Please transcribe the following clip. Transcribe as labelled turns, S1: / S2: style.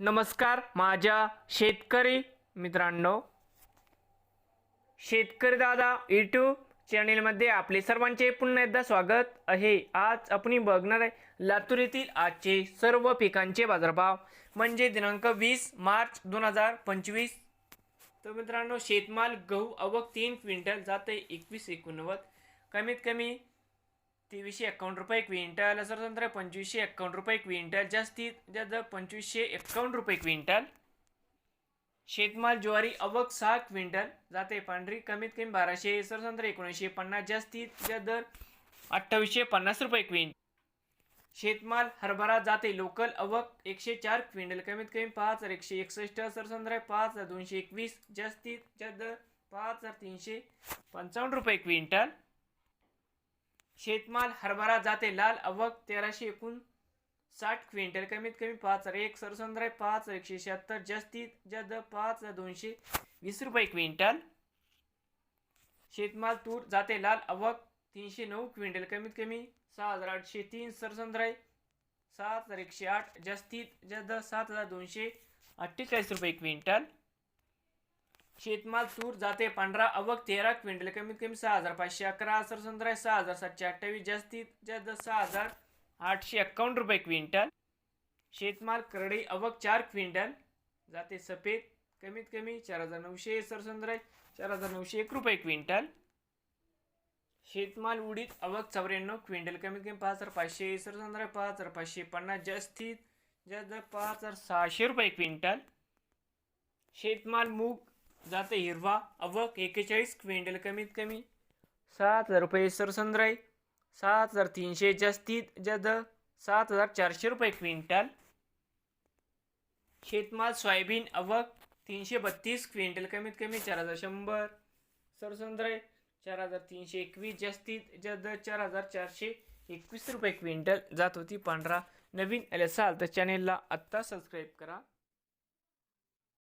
S1: नमस्कार माझ्या शेतकरी मित्रांनो. शेतकरी दादा यूट्यूब चॅनेलमध्ये आपले सर्वांचे पुन्हा एकदा स्वागत आहे. आज आपण बघणार आहे लातूर येथील आजचे सर्व पिकांचे बाजारभाव. म्हणजे दिनांक वीस मार्च दोन हजार पंचवीस. तर मित्रांनो शेतमाल गहू अवक तीन क्विंटल जाते एकवीस एकोणनव्वद. कमीत कमी तेवीसशे एक्कावन्न रुपये क्विंटल सरसंत्र पंचवीसशे एक्कावन्न रुपये क्विंटल. जास्तीत जास्त पंचवीसशे एक्कावन्न रुपये क्विंटल. शेतमाल ज्वारी अवक सहा क्विंटल. जाते पांढरी कमीत कमी बाराशे सरसंत्र एकोणीसशे पन्नास. जास्तीत जास्त दर अठ्ठावीसशे पन्नास रुपये क्विंटल. शेतमाल हरभरा जाते लोकल अवक एकशे चार क्विंटल. कमीत कमी पाच हजार एकशे एकसष्ट सरसंत्र पाच हजार दोनशे एकवीस. जास्तीत जास्त दर पाच हजार तीनशे पंचावन्न रुपये क्विंटल. शेतमाल हरभरा जाते लाल अवक तेराशे एकूण साठ क्विंटल. कमीत कमी पाच हजार एक सरसंद्राय पाच हजार एकशे शहात्तर. जास्तीत जास्त पाच हजार दोनशे वीस रुपये क्विंटल. शेतमाल तूर जाते लाल अवक तीनशे नऊ क्विंटल. कमीत कमी सहा हजार आठशे तीन सरसंद्राय सात हजार एकशे आठ. जास्तीत जास्त सात हजार दोनशे अठ्ठेचाळीस रुपये क्विंटल. शेतमाल तूर जाते पांढरा अवक तेरा क्विंटल. कमीत कमी सहा हजार पाचशे अकरा हजार संत्रा सहा हजार सातशे अठ्ठावीस. जास्तीत जास्त सहा हजार आठशे एक्कावन्न रुपये क्विंटल. शेतमाल करडई अवक चार क्विंटल. जाते सफेद. कमीत कमी चार हजार नऊशे सरसंद्र आहे चार हजार नऊशे एक रुपये क्विंटल. शेतमाल उडीद अवक चौऱ्याण्णव क्विंटल. कमीत कमी पाच हजार पाचशे सरसंद्र आहे पाच हजार पाचशे पन्नास. जास्तीत जास्त पाच हजार सहाशे रुपये क्विंटल. शेतमाल मूग जाते हिरवा अवक एकेचाळीस क्विंटल कमीत कमी. सात हजार रुपये सरसंद्र सात हजार तीनशे जास्तीत जद सात हजार चारशे रुपये क्विंटल. शेतमाल सोयाबीन अवक तीनशे बत्तीस क्विंटल कमीत कमी चार हजार शंभर. सरसंद्र चार हजार तीनशे एकवीस जास्तीत जद चार हजार चारशे एकवीस रुपये क्विंटल. जात होती पांढरा. नवीन आले असाल तर चॅनेलला आत्ता सबस्क्राईब करा.